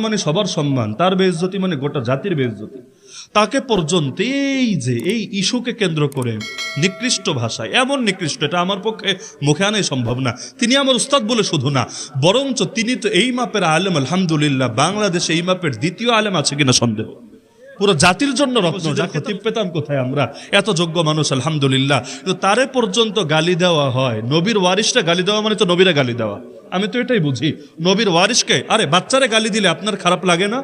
মানে সবার সম্মান, তার বেজ্জতি মানে গোটা জাতির বেজ্জতি তাকে পর্যন্ত এই যে এই ইস্যুকে কেন্দ্র করে নিকৃষ্ট ভাষায়, এমন নিকৃষ্ট, এটা আমার পক্ষে মুখে আনাই সম্ভব না। তিনি আমার উস্তাদ বলে শুধু না, বরঞ্চ তিনি তো এই মাপের আলেম, আলহামদুলিল্লাহ, বাংলাদেশে এই মাপের দ্বিতীয় আলেম আছে কিনা সন্দেহ। পুরো জাতির জন্য রত্ন যা খতিব পেতাম। কোথায় আমরা? এত যোগ্য মানুষ আলহামদুলিল্লাহ। কিন্তু তারে পর্যন্ত গালি দেওয়া হয়। নবীর ওয়ারিসটা গালি দেওয়া মানে তো নবীরা গালি দেওয়া। আমি তো এটাই বুঝি। নবীর ওয়ারিসকে আরে বাচ্চারে গালি দিলে আপনার খারাপ লাগে না?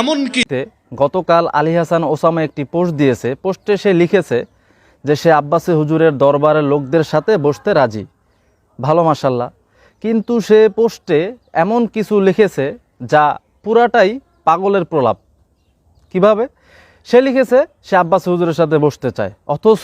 এমন কি তে গতকাল আলী হাসান ওসামা একটি পোস্ট দিয়েছে। পোস্টে সে লিখেছে যে সে আব্বাসী হুজুরের দরবারের লোকদের সাথে বসতে রাজি। ভালো মাসাল্লাহ কিন্তু সে পোস্টে এমন কিছু লিখেছে যা পুরাটাই পাগলের প্রলাপ। কীভাবে? সে লিখেছে সে আব্বাস হুজুরের সাথে বসতে চায়। অথচ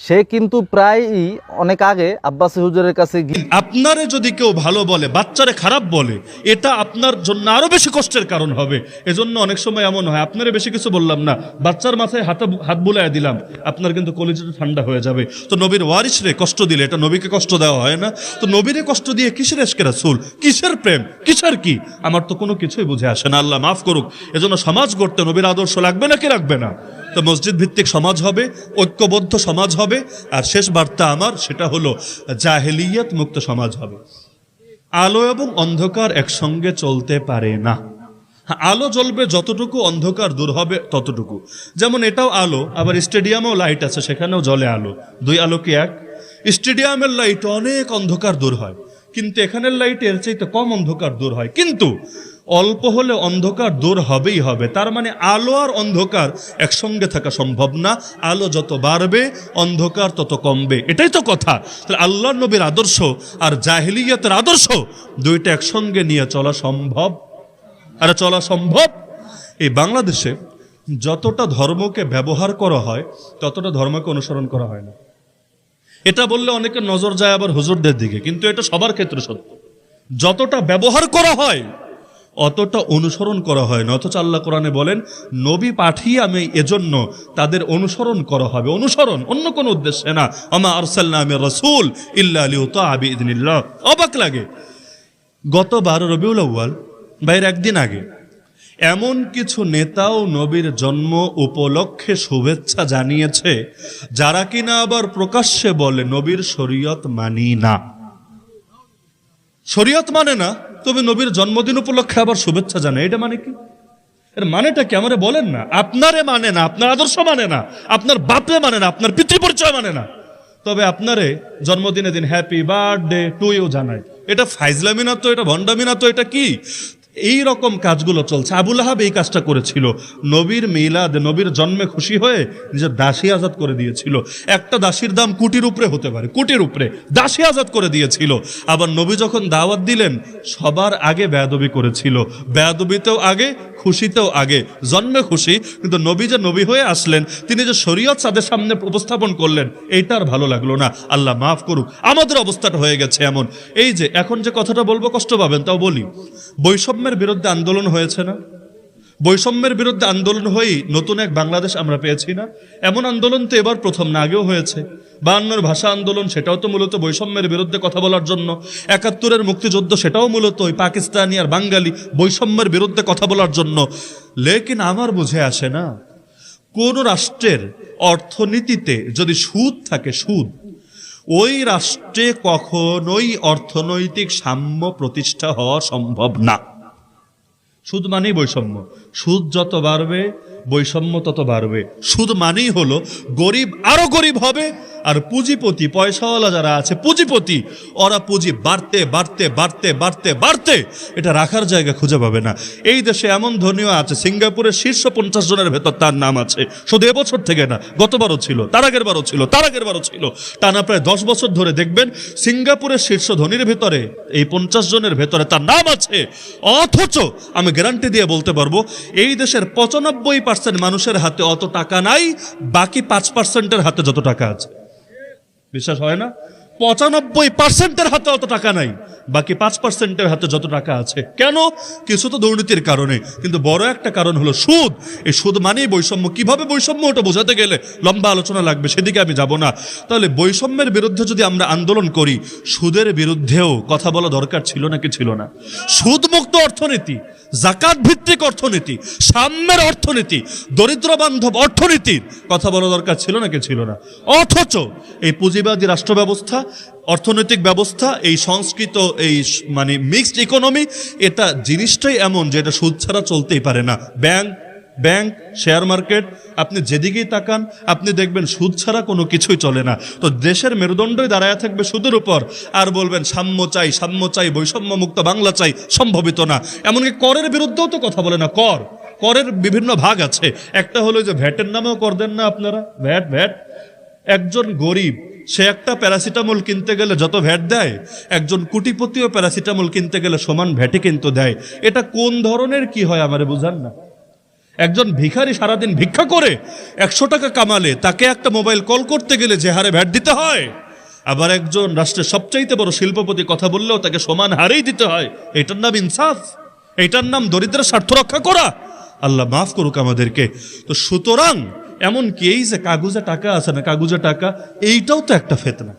সে কিন্তু প্রায়ই অনেক আগে আব্বাসী হুজুরের কাছে গিয়ে আপনারে যদি কেউ ভালো বলে, বাচ্চারে খারাপ বলে, এটা আপনার জন্য আরও বেশি কষ্টের কারণ হবে। এজন্য অনেক সময় এমন হয়, আপনারে বেশি কিছু বললাম না, বাচ্চার মাথায় হাতে হাত বুলাই দিলাম, আপনার কিন্তু কলেজটা ঠান্ডা হয়ে যাবে। তো নবীর ওয়ারিস রে কষ্ট দিলে, এটা নবীকে কষ্ট দেওয়া হয় না। তো নবীরে কষ্ট দিয়ে কিসের এসকে রাসূল? কিসের প্রেম? কিসের কি? আমার তো কোনো কিছুই বুঝে আসে না, আল্লাহ মাফ করুক। এজন্য সমাজ গড়তে নবীর আদর্শ লাগবে না কি লাগবে না? তো মসজিদ ভিত্তিক সমাজ হবে, ঐক্যবদ্ধ সমাজ হবে, আর শেষ বার্তা আমার, সেটা হলো জাহেলিয়াত মুক্ত সমাজ হবে। আলো এবং অন্ধকার একসঙ্গে চলতে পারে না। আলো জ্বলবে যতটুকু, অন্ধকার দূর হবে ততটুকু। যেমন এটাও আলো, আবার স্টেডিয়ামেও লাইট আছে, সেখানেও জলে আলো। দুই আলো কি এক? স্টেডিয়ামের লাইট অনেক অন্ধকার দূর হয়, কিন্তু এখানের লাইটের চাইতে কম অন্ধকার দূর হয়। কিন্তু অল্প হলে অন্ধকার দূর হবেই হবে। তার মানে আলো আর অন্ধকার একসঙ্গে থাকা সম্ভব না। আলো যত বাড়বে, অন্ধকার তত কমবে। এটাই তো কথা। তাহলে আল্লাহ নবীর আদর্শ আর জাহিলিয়াতের আদর্শ দুইটা একসঙ্গে নিয়ে চলা সম্ভব? আর চলা সম্ভব? এই বাংলাদেশে যতটা ধর্মকে ব্যবহার করা হয়, ততটা ধর্মকে অনুসরণ করা হয় না। এটা বললে অনেকে নজর যায় আবার হুজুরদের দিকে, কিন্তু এটা সবার ক্ষেত্রে সত্য। যতটা ব্যবহার করা হয় অতটা অনুসরণ করা হয় না। অথচ আল্লাহ কোরআনে বলেন, নবী পাঠিয়ে আমি এজন্য তাদের অনুসরণ করা হবে। অনুসরণ, অন্য কোনো উদ্দেশ্যে না। আমা আরসাল্লাহ রসুল ইল্লা আলী আবি ইদিনিল্লাহ অবাক লাগে। গত বারো রবিউল আউ্য়াল বাইরের একদিন আগে, এমন কিছু নেতাও নবীর জন্ম উপলক্ষে শুভেচ্ছা জানিয়েছে, যারা কিনা আবার প্রকাশ্যে বলে, নবীর শরীয়ত মানি না। শরীয়ত মানে না তবে নবীর জন্মদিন উপলক্ষে আবার শুভেচ্ছা জানে এটা মানে কি? এর মানেটা কি? আমারে বলেন না। আপনারে মানে না, আপনার আদর্শ মানে না, আপনার বাপরে মানে না, আপনার পিতৃ পরিচয় মানে না। তবে আপনারে জন্মদিনের দিন হ্যাপি বার্থডে টু ইউ জানায় এটা ফাইজলামি তো এটা ভণ্ডামি তো এটা কি? এই রকম কাজগুলো চলছে। আবুল আহাব এই কাজটা করেছিল। নবীর মিলাদ, নবীর জন্মে খুশি হয়ে নিজের দাসী আজাদ করে দিয়েছিল। একটা দাসীর দাম কোটির উপরে হতে পারে, কোটির উপরে। দাসী আজাদ করে দিয়েছিল। আবার নবী যখন দাওয়াত দিলেন, সবার আগে বেয়াদবি করেছিল। বেয়াদবিতেও আগে, খুশিতেও আগে। জন্মে খুশি, কিন্তু নবী যে নবী হয়ে আসলেন, তিনি যে শরীয়ত তাদের সামনে উপস্থাপন করলেন, এইটা আর ভালো লাগল না। আল্লাহ মাফ করুক, আমাদের অবস্থাটা হয়ে গেছে এমন। এই যে, এখন যে কথাটা বলব, কষ্ট পাবেন, তাও বলি। বৈষম্যের বিরুদ্ধে আন্দোলন হয়েছে না? বৈষম্যের বিরুদ্ধে আন্দোলন হয়েই নতুন এক বাংলাদেশ আমরা পেয়েছি না? এমন আন্দোলন তো এবার প্রথম না, আগেও হয়েছে। বায়ান্নর ভাষা আন্দোলন, সেটাও তো মূলত বৈষম্যের বিরুদ্ধে কথা বলার জন্য। একাত্তরের মুক্তিযুদ্ধ, সেটাও মূলত ওই পাকিস্তানি আর বাঙালি বৈষম্যের বিরুদ্ধে কথা বলার জন্য। লেকিন আমার বুঝে আসে না, কোন রাষ্ট্রের অর্থনীতিতে যদি সুদ থাকে, সুদ, ওই রাষ্ট্রে কখনোই অর্থনৈতিক সাম্য প্রতিষ্ঠা হওয়া সম্ভব না। সুদ মানেই বৈষম্য। সুদ যত বাড়বে, বৈষম্য তত বাড়বে। সুদ মানেই হলো গরিব আরও গরিব হবে আর পুঁজিপতি, পয়সাওয়ালা যারা আছে, পুঁজিপতি, ওরা পুঁজি বাড়তে বাড়তে বাড়তে বাড়তে বাড়তে। এটা রাখার জায়গা খুঁজে পাবে না। এই দেশে এমন ধনীয় আছে, সিঙ্গাপুরের শীর্ষ পঞ্চাশ জনের ভেতর তার নাম আছে। শুধু এবছর থেকে না, গতবারও ছিল, তার আগের বারও ছিল, তার আগের বারও ছিল। টানা প্রায় দশ বছর ধরে দেখবেন, সিঙ্গাপুরের শীর্ষ ধনীর ভেতরে, এই পঞ্চাশ জনের ভেতরে তার নাম আছে। অথচ আমি গ্যারান্টি দিয়ে বলতে পারব, এই দেশের পঁচানব্বই পার্সেন্ট মানুষের হাতে অত টাকা নাই, বাকি পাঁচ পার্সেন্টের হাতে যত টাকা আছে। বিশ্বাস হয় না? পঁচানব্বই পার্সেন্টের হাতে অত টাকা নাই। বাকি পাঁচ পার্সেন্টের হাতে যত টাকা আছে। কেন? কিছু তো দুর্নীতির কারণে। কিন্তু বড় একটা কারণ হলো সুদ। এই সুদ মানেই বৈষম্য। কীভাবে বৈষম্য ওটা বোঝাতে গেলে লম্বা আলোচনা লাগবে, সেদিকে আমি যাব না। তাহলে বৈষম্যের বিরুদ্ধে যদি আমরা আন্দোলন করি, সুদের বিরুদ্ধেও কথা বলা দরকার ছিল নাকি ছিল না? সুদমুক্ত অর্থনীতি জাকাত ভিত্তিক অর্থনীতি, সাম্যের অর্থনীতি দরিদ্র বান্ধব অর্থনীতির কথা বলা দরকার ছিল নাকি ছিল না? অথচ এই পুঁজিবাদী রাষ্ট্র ব্যবস্থা অর্থনৈতিক ব্যবস্থা, এই সংস্কৃত, এই মানে মিক্সড ইকোনমি এটা জিনিসটাই এমন যে এটা সুদ ছাড়া চলতেই পারে না। ব্যাংক ব্যাংক শেয়ার মার্কেট আপনি যেদিকেই তাকান, আপনি দেখবেন সুদ ছাড়া কোনো কিছুই চলে না। তো দেশের মেরুদণ্ডই দাঁড়ায় থাকবে সুদের উপর। আর বলবেন, সাম্য চাই সাম্য চাই বৈষম্য মুক্ত বাংলা চাই, সম্ভবিত না। এমনকি করের বিরুদ্ধেও তো কথা বলে না, কর। করের বিভিন্ন ভাগ আছে। একটা হলো যে ভ্যাটের নামেও কর দেন না আপনারা। VAT VAT. একজন গরিব সে একটা প্যারাসিটামল কিনতে গেলে যত ভ্যাট দেয়, একজন কুটিপতিও প্যারাসিটামল কিনতে গেলে সমান ভ্যাটে কিন্তু দেয়। এটা কোন ধরনের কি হয় আমারে বুঝান না। একজন ভিখারি সারাদিন ভিক্ষা করে একশো টাকা কামালে, তাকে একটা মোবাইল কল করতে গেলে যে হারে ভ্যাট দিতে হয়, আবার একজন রাষ্ট্রের সবচাইতে বড় শিল্পপতি কথা বললেও তাকে সমান হারেই দিতে হয়। এটার নাম ইনসাফ এটার নাম দরিদ্রের স্বার্থ রক্ষা করা। আল্লাহ মাফ করুক আমাদেরকে। তো সুতরাং এমন কি, এই যে কাগজে টাকা আছে না, কাগজে টাকা, এইটাও তো একটা ফেতনা।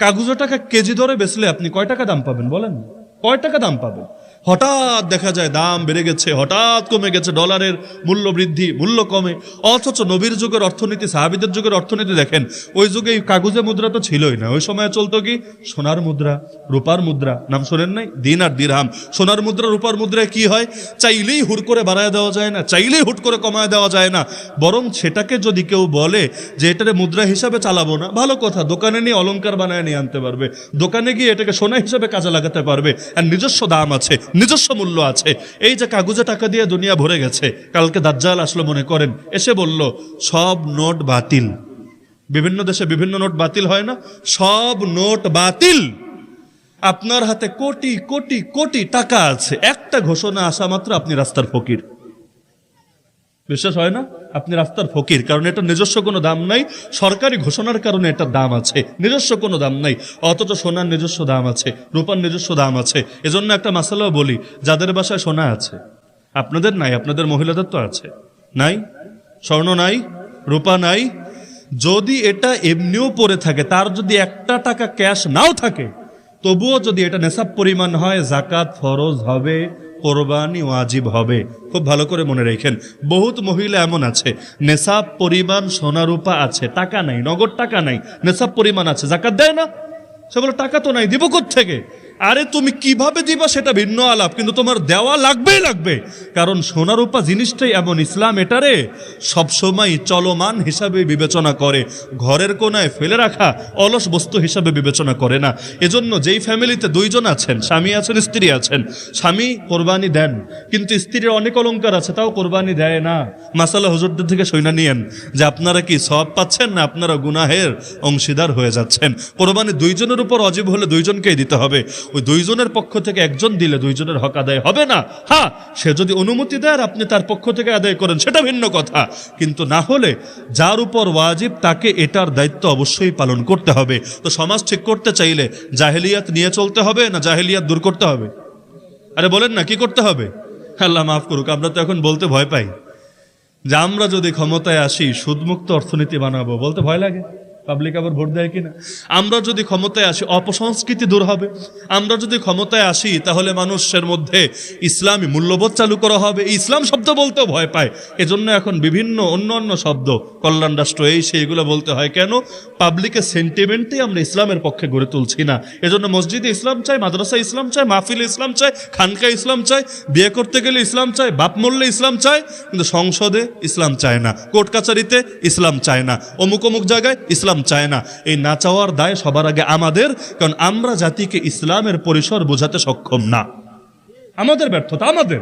কাগজে টাকা কেজি ধরে বেচলে আপনি কয় টাকা দাম পাবেন বলেন? কয় টাকা দাম পাবেন? হঠাৎ দেখা যায় দাম বেড়ে গেছে, হঠাৎ কমে গেছে, ডলারের মূল্য বৃদ্ধি, মূল্য কমে। অথচ নবীর যুগের অর্থনীতি, সাহাবিদের যুগের অর্থনীতি দেখেন, ওই যুগে এই কাগজে মুদ্রা তো ছিলই না। ওই সময় চলতো কি? সোনার মুদ্রা, রূপার মুদ্রা। নাম শোনেন নাই? দিন আর দিরহাম। সোনার মুদ্রা, রূপার মুদ্রায় কি হয়? চাইলেই হুট করে বাড়ায় দেওয়া যায় না, চাইলেই হুট করে কমায় দেওয়া যায় না। বরং সেটাকে যদি কেউ বলে যে এটারে মুদ্রা হিসাবে চালাবো না, ভালো কথা, দোকানে নিয়ে অলংকার বানায় নিয়ে আনতে পারবে। দোকানে গিয়ে এটাকে সোনা হিসাবে কাজে লাগাতে পারবে। আর নিজস্ব দাম আছে নিজস্ব মূল্য আছে। এই যে কাগজে টাকা দিয়ে দুনিয়া ভরে গেছে, কালকে দাজ্জাল আসলো মনে করেন, এসে বলল, সব নোট বাতিল। বিভিন্ন দেশে বিভিন্ন নোট বাতিল হয় না? সব নোট বাতিল। আপনার হাতে কোটি কোটি কোটি টাকা আছে। একটা ঘোষণা আসা মাত্র আপনি রাস্তার ফকির। বিশ্বাস হয় না? আপনি রাস্তার ফকির, কারণ এটা নিজস্ব কোনো দাম নাই। সরকারি ঘোষণার কারণে এটার দাম আছে। নিজস্ব কোনো দাম নাই। অথচ সোনার নিজস্ব দাম আছে, রূপার নিজস্ব দাম আছে। এজন্য একটা মাসালাও বলি, যাদের বাসায় সোনা আছে, আপনাদের নাই, আপনাদের মহিলাদের তো আছে। নাই? স্বর্ণ নাই? রূপা নাই? যদি এটা এমনিও পড়ে থাকে, তার যদি একটা টাকা ক্যাশ নাও থাকে, তবুও যদি এটা নেশাব পরিমাণ হয়, জাকাত ফরজ হবে। কোরবানি ওয়াজিব হবে। খুব ভালো করে মনে রেখেন। বহুত মহিলা এমন আছে, নেশাব পরিমাণ সোনারূপা আছে, টাকা নাই, নগদ টাকা নাই, নেশাব পরিমাণ আছে, জাকাত দেয় না? সে বলে, টাকা তো নাই, দিব থেকে আরে তুমি কীভাবে দিবা সেটা ভিন্ন আলাপ, কিন্তু তোমার দেওয়া লাগবেই লাগবে। কারণ সোনা রূপা জিনিসটাই এমন, ইসলাম এটারে সবসময় চলমান হিসাবে বিবেচনা করে। ঘরের কোনায় ফেলে রাখা অলস বস্তু হিসাবে বিবেচনা করে না। এজন্য যেই ফ্যামিলিতে দুইজন আছেন, স্বামী আছেন, স্ত্রী আছেন, স্বামী কোরবানি দেন, কিন্তু স্ত্রীর অনেক অলংকার আছে, তাও কোরবানি দেয় না। মাসালা হুজুরদের থেকে সৈনা নিয়েন যে আপনারা কি সব পাচ্ছেন না আপনারা গুনাহের অংশীদার হয়ে যাচ্ছেন? কোরবানি দুইজনের উপর অজীব হলে দুইজনকেই দিতে হবে। ওই দুইজনের পক্ষ থেকে একজন দিলে দুইজনের হক আদায় হবে না। হ্যাঁ সে যদি অনুমতি দেয় আর আপনি তার পক্ষ থেকে আদায় করেন, সেটা ভিন্ন কথা। কিন্তু না হলে যার উপর ওয়াজিব, তাকে এটার দায়িত্ব অবশ্যই পালন করতে হবে। তো সমাজ ঠিক করতে চাইলে জাহেলিয়াত নিয়ে চলতে হবে না জাহেলিয়াত দূর করতে হবে? আরে বলেন না, কি করতে হবে? আল্লাহ মাফ করুক, আমরা তো এখন বলতে ভয় পাই। যে আমরা যদি ক্ষমতায় আসি, সুদমুক্ত অর্থনীতি বানাবো, বলতে ভয় লাগে? পাবলিক আবার ভোট দেয় কিনা? আমরা যদি ক্ষমতায় আসি, অপসংস্কৃতি দূর হবে। আমরা যদি ক্ষমতায় আসি, তাহলে মানুষের মধ্যে ইসলামী মূল্যবোধ চালু করা হবে। ইসলাম শব্দ বলতেও ভয় পায়। এজন্য এখন বিভিন্ন অন্য অন্য শব্দ, কল্যাণ রাষ্ট্র, এই সেইগুলো বলতে হয়। কেন? পাবলিকের সেন্টিমেন্টই আমরা ইসলামের পক্ষে গড়ে তুলছি না। এজন্য মসজিদে ইসলাম চাই মাদ্রাসা ইসলাম চাই মাহফিলে ইসলাম চাই খানকা ইসলাম চাই বিয়ে করতে গেলে ইসলাম চাই বাপ মরলে ইসলাম চাই কিন্তু সংসদে ইসলাম চায় না। কোর্ট কাছারিতে ইসলাম চায় না। অমুক অমুক জায়গায় ইসলাম চায় না। এই না চাওয়ার দায় সবার আগে আমাদের, কারণ আমরা জাতিকে ইসলামের পরিসর বোঝাতে সক্ষম না। আমাদের ব্যর্থতা আমাদের।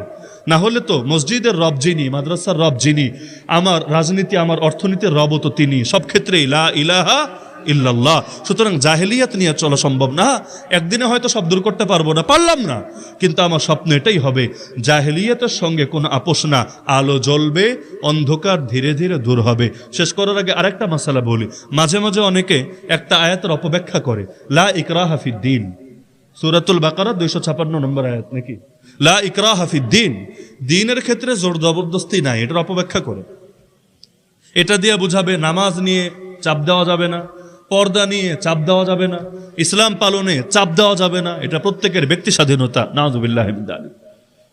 না হলে তো মসজিদের রব যিনি, মাদ্রাসার রব যিনি, আমার রাজনীতি, আমার অর্থনীতির রব তো তিনি। সব ক্ষেত্রেই লা ইলাহা ইল্লাল্লাহ। সুতরাং জাহেলিয়াত নিয়ে চলা সম্ভব না। একদিনে হয়তো সব দূর করতে পারব না। পারলাম না। কিন্তু আমার স্বপ্ন এটাই হবে, জাহেলিয়াতের সঙ্গে কোনো আপোষ না। আলো জ্বলবে, অন্ধকার ধীরে ধীরে দূর হবে। শেষ করার আগে আরেকটা মশালা বলি। মাঝে মাঝে অনেকে একটা আয়াতের অপব্যাখ্যা করে। লা ইকরা হাফিদ দিন। সুরাতুল বাকারা দুইশো ছাপান্ন নম্বর আয়াত নাকি? লা ইকরা হাফিদ দিন। দিনের ক্ষেত্রে জোর জবরদস্তি নাই, এটার অপব্যাখ্যা করে। এটা দিয়ে বুঝাবে, নামাজ নিয়ে চাপ দেওয়া যাবে না। পর্দা নিয়ে চাপ দেওয়া যাবে না। ইসলাম পালনে চাপ দেওয়া যাবে না। এটা প্রত্যেকের ব্যক্তি স্বাধীনতা। নাজুবিল্লাহ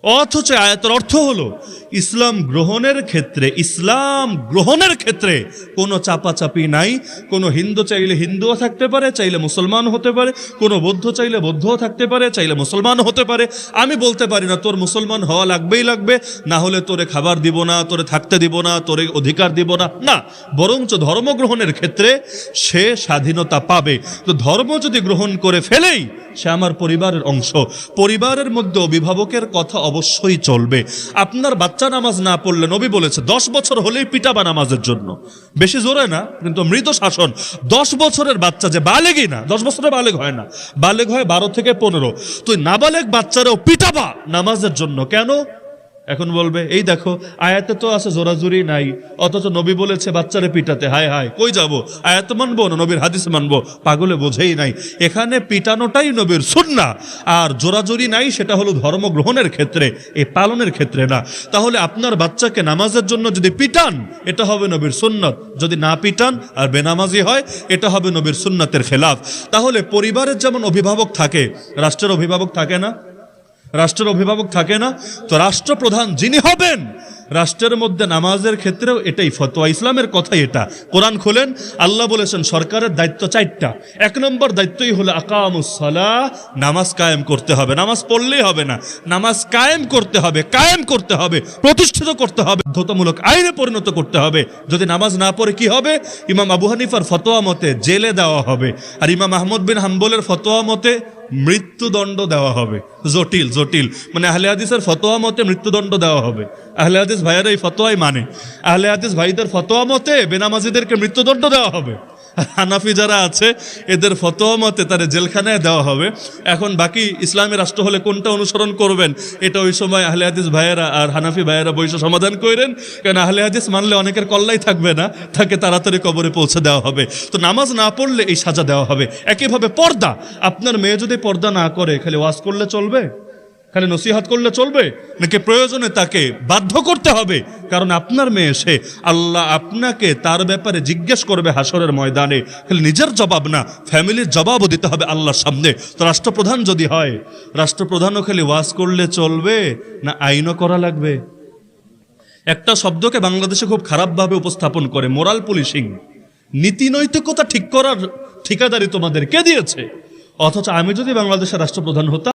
অথচ আয়াতের অর্থ হলো ইসলাম গ্রহণের ক্ষেত্রে, ইসলাম গ্রহণের ক্ষেত্রে কোনো চাপাচাপি নাই। কোনো হিন্দু চাইলে হিন্দুও থাকতে পারে, চাইলে মুসলমান হতে পারে। কোনো বৌদ্ধ চাইলে বৌদ্ধও থাকতে পারে, চাইলে মুসলমান হতে পারে। আমি বলতে পারি না, তোর মুসলমান হওয়া লাগবেই লাগবে, না হলে তোরে খাবার দিব না, তোরে থাকতে দিব না, তোরে অধিকার দিব না। না, বরঞ্চ ধর্ম গ্রহণের ক্ষেত্রে সে স্বাধীনতা পাবে। তো ধর্ম যদি গ্রহণ করে ফেলেই সে আমার পরিবারের অংশ। পরিবারের মধ্যে অভিভাবকের কথা অবশ্যই চলবে। আপনার বাচ্চা নামাজ না পড়লে নবী বলেছে, দশ বছর হলেই পিটাবা নামাজের জন্য। বেশি জোরে না, কিন্তু মৃত শাসন। দশ বছরের বাচ্চা যে বালেগই না, দশ বছরের বালেগ হয় না, বালেগ হয় বারো থেকে পনেরো। তুই নাবালেগ বাচ্চারাও পিটাবা নামাজের জন্য। কেন? এখন বলবে, এই দেখো, আয়াতে তো আছে জোরাজুরি নাই, অথচ নবী বলেছে বাচ্চারে পিটাতে, হায় হায়, কই যাব? আয়াত মানবো না নবীর হাদিস মানবো? পাগলে বোঝেই নাই। এখানে পিটানোটাই নবীর সুন্না আর জোরাজুরি নাই সেটা হলো ধর্ম গ্রহণের ক্ষেত্রে, এ পালনের ক্ষেত্রে না। তাহলে আপনার বাচ্চাকে নামাজের জন্য যদি পিটান, এটা হবে নবীর সুন্নত। যদি না পিটান, আর বেনামাজি হয়, এটা হবে নবীর সুন্নতের খেলাফ। তাহলে পরিবারের যেমন অভিভাবক থাকে, রাষ্ট্রের অভিভাবক থাকে না? রাষ্ট্রের অভিভাবক থাকে না, তো রাষ্ট্রপ্রধান যিনি হবেন, রাষ্ট্রের মধ্যে নামাজের ক্ষেত্রেও এটাই ফতোয়া। ইসলামের কথাই এটা। কোরআন খোলেন, আল্লাহ বলেছেন, সরকারের দায়িত্ব চারটা। এক নম্বর দায়িত্বই হলো আকামুসলা নামাজ কায়েম করতে হবে। নামাজ পড়লেই হবে না, নামাজ কায়েম করতে হবে, কায়েম করতে হবে, প্রতিষ্ঠিত করতে হবে, বাধ্যতামূলক আইনে পরিণত করতে হবে। যদি নামাজ না পড়ে কি হবে? ইমাম আবু হানিফার ফতোয়া মতে জেলে দেওয়া হবে। আর ইমাম আহমদ বিন হাম্বলের ফতোয়া মতে মৃত্যুদণ্ড দেওয়া হবে। জটিল জটিল। মানে আহলে হাদিসের ফতোয়া মতে মৃত্যুদণ্ড দেওয়া হবে। আহলে হাদিস ভাইয়ের এই ফতোয়াই মানে। আহলে হাদিস ভাইদের ফতোয়া মতে বেনামাজিদেরকে মৃত্যুদণ্ড দেওয়া হবে। হানাফি যারা আছে, এদের ফতোয়া মতে তাদের জেলখানায় দেওয়া হবে। এখন বাকি ইসলামী রাষ্ট্র হলে কোনটা অনুসরণ করবেন, এটা ওই সময় আহলে হাদিস ভাইয়েরা আর হানাফি ভাইয়েরা বৈশ সমাধান করেন কারণ আহলে হাদিস মানলে অনেকের কল্লাই থাকবে না, তাকে তাড়াতাড়ি কবরে পৌঁছে দেওয়া হবে। তো নামাজ না পড়লে এই সাজা দেওয়া হবে। একইভাবে পর্দা, আপনার মেয়ে যদি পর্দা না করে, খালি ওয়াজ করলে চলবে? খালি নসিহাত করলে চলবে? নাকি প্রয়োজনে তাকে বাধ্য করতে হবে? কারণ আপনার মেয়ে সে আল্লাহ আপনাকে তার ব্যাপারে জিজ্ঞেস করবে হাসরের ময়দানে। খালি নিজের জবাব না, ফ্যামিলির জবাবও দিতে হবে আল্লাহর সামনে। তো রাষ্ট্রপ্রধান যদি হয়, রাষ্ট্রপ্রধানও খালি ওয়াজ করলে চলবে না আইনও করা লাগবে? একটা শব্দকে বাংলাদেশে খুব খারাপভাবে উপস্থাপন করে মোরাল পুলিশিং। নীতি নৈতিকতা ঠিক করার ঠিকাদারি তোমাদের কে দিয়েছে? অথচ আমি যদি বাংলাদেশের রাষ্ট্রপ্রধান হতাম